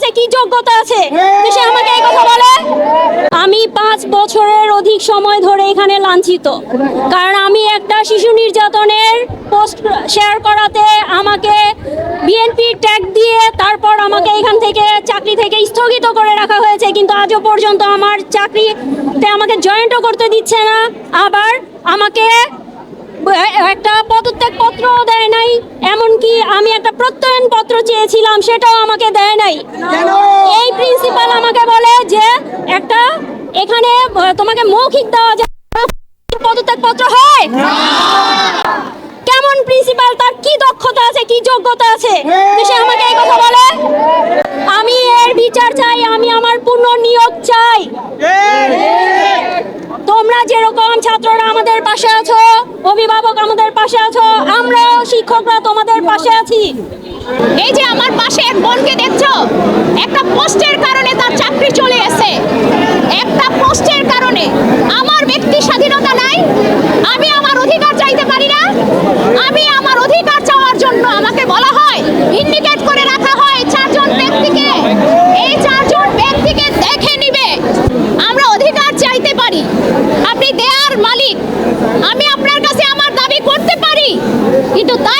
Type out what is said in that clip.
আছে কি যোগ্যতা আছে? সে আমাকে এই কথা বলে। আমি পাঁচ বছরের অধিক সময় ধরে এখানে লাঞ্ছিত। কারণ আমি একটা শিশু নির্যাতনের পোস্ট শেয়ার করাতে আমাকে বিএনপি ট্যাগ দিয়ে তারপর আমাকে এখান থেকে চাকরি থেকে স্থগিত করে রাখা হয়েছে। কিন্তু আজও পর্যন্ত আমার চাকরিতে আমাকে জয়েন্টও করতে দিচ্ছে না। আবার আমাকে একটা পদত্যাগ পত্র দেয় নাই এমনকি আমি একটা প্রত্যয়ন পত্র চেয়েছিলাম সেটাও আমাকে দেয় নাই। এই প্রিন্সিপাল আমাকে বলে যে একটা এখানে তোমাকে মৌখিক দেওয়া যায় পদত্যাগ পত্র হয় কেমন প্রিন্সিপাল তার কি দক্ষতা আছে কি যোগ্যতা আছে? সে আমাকে এই কথা বলে আমি এর বিচার চাই আমি আমার পূর্ণ নিয়োগ চাই। যেরকম ছাত্ররা আমাদের পাশে আছো, অভিভাবক আমাদের পাশে আছো শিক্ষকরা তোমাদের পাশে আছি। এই যে আমার পাশে এক বোনকে দেখছ, একটা পোস্টের কারণে তার চাকরি চলে গেছে একটা পোস্টের কারণে আমার ব্যক্তি স্বাধীনতা নাই, আমি আমার অধিকার চাইতে পারি না, আমি আমার itu tadi